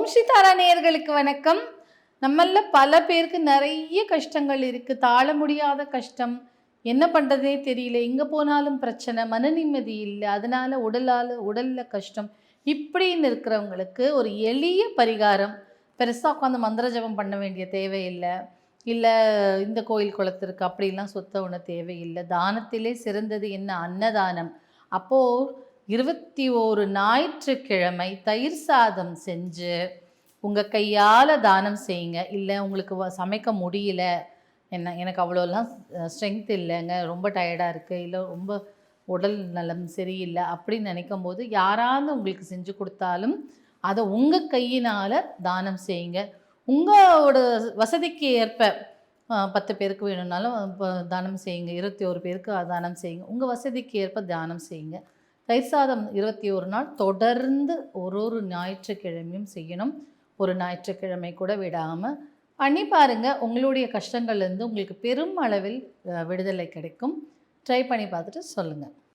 ஓம் ஸ்ரீ தாரா நேயர்களுக்கு வணக்கம். நம்மள பல பேருக்கு நிறைய கஷ்டங்கள் இருக்குது தாழ முடியாத கஷ்டம். என்ன பண்ணுறதே தெரியல. எங்கே போனாலும் பிரச்சனை மன நிம்மதி இல்லை. அதனால் உடலால் உடலில் கஷ்டம். இப்படின்னு இருக்கிறவங்களுக்கு ஒரு எளிய பரிகாரம். பெருசாக உட்காந்து மந்திர ஜபம் பண்ண வேண்டிய தேவையில்லை. இல்லை இந்த கோயில் குளத்திற்கு அப்படிலாம் சொத்த உண தேவையில்லை. தானத்திலே சிறந்தது என்ன? அன்னதானம். அப்போது இருபத்தி ஓரு ஞாயிற்றுக்கிழமை தயிர் சாதம் செஞ்சு உங்கள் கையால் தானம் செய்யுங்க. இல்லை உங்களுக்கு வ- சமைக்க முடியல. என்ன எனக்கு அவ்வளோலாம் ஸ்ட்ரென்த் இல்லைங்க. ரொம்ப டயர்டாக இருக்குது இல்லை ரொம்ப உடல் நலம் சரியில்லை அப்படின்னு நினைக்கும் போது யாராவது உங்களுக்கு செஞ்சு கொடுத்தாலும் அதை உங்கள் கையினால் தானம் செய்யுங்க. உங்களோட வசதிக்கு ஏற்ப பத்து பேருக்கு வேணும்னாலும் இப்போ தானம் செய்யுங்க. இருபத்தி ஒரு பேருக்கு தானம் செய்யுங்க. உங்கள் வசதிக்கு ஏற்ப தானம் செய்யுங்க. தயிர் சாதம் இருபத்தி ஒரு நாள் தொடர்ந்து ஒரு ஒரு ஞாயிற்றுக்கிழமையும் செய்யணும். ஒரு ஞாயிற்றுக்கிழமை கூட விடாமல் பண்ணி பாருங்கள் உங்களுடைய கஷ்டங்கள்லேருந்து உங்களுக்கு பெரும் அளவில் விடுதலை கிடைக்கும். ட்ரை பண்ணி பார்த்துட்டு சொல்லுங்கள்